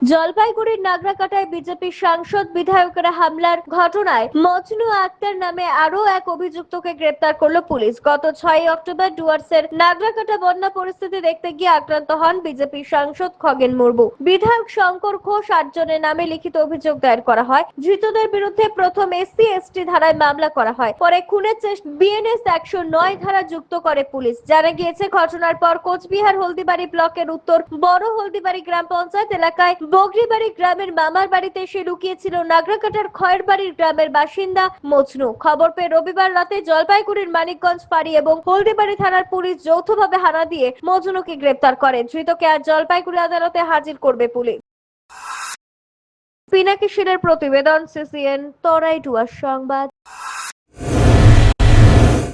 জলপাইগুড়ির নাগরাকাটায় বিজেপি সাংসদ বিধায়কেরা হামলার ঘটনায় মজনু আক্তার নামে আরও এক অভিযুক্তকে গ্রেপ্তার করল পুলিশ। গত ছয় অক্টোবর ডুয়ার্সের নাগরাকাটা বন্যা পরিস্থিতি দেখতে গিয়ে আক্রান্ত হন বিজেপি সাংসদ খগেন মুর্মু। বিধায়ক শঙ্কর ঘোষ আটজনের নামে লিখিত অভিযোগ দায়ের করা হয়। ধৃতদের বিরুদ্ধে প্রথম এসসি, এসটি ধারায় মামলা করা হয়। পরে খুনের চেষ্টা বিএনএস একশো নয় ধারা যুক্ত করে পুলিশ। জানা গিয়েছে, ঘটনার পর কোচবিহার হলদিবাড়ি ব্লকের উত্তর বড় হলদিবাড়ি গ্রাম পঞ্চায়েত এলাকায় বগরিবাড়ি গ্রামের মামার বাড়িতে এসে লুকিয়েছিল নাগরাকাটার খয়েরবাড়ির গ্রামের বাসিন্দা মজনু। খবর পেয়ে রবিবার রাতে জলপাইগুড়ির মানিকগঞ্জ পাড়ি এবং হলদিবাড়ি থানার পুলিশ যৌথভাবে হানা দিয়ে মজনুকে গ্রেপ্তার করে। ধৃতকে আর জলপাইগুড়ি আদালতে হাজির করবে পুলিশ। পিনাকি শিরের প্রতিবেদন, সিসিএন, তরাই টুয়ার সংবাদ।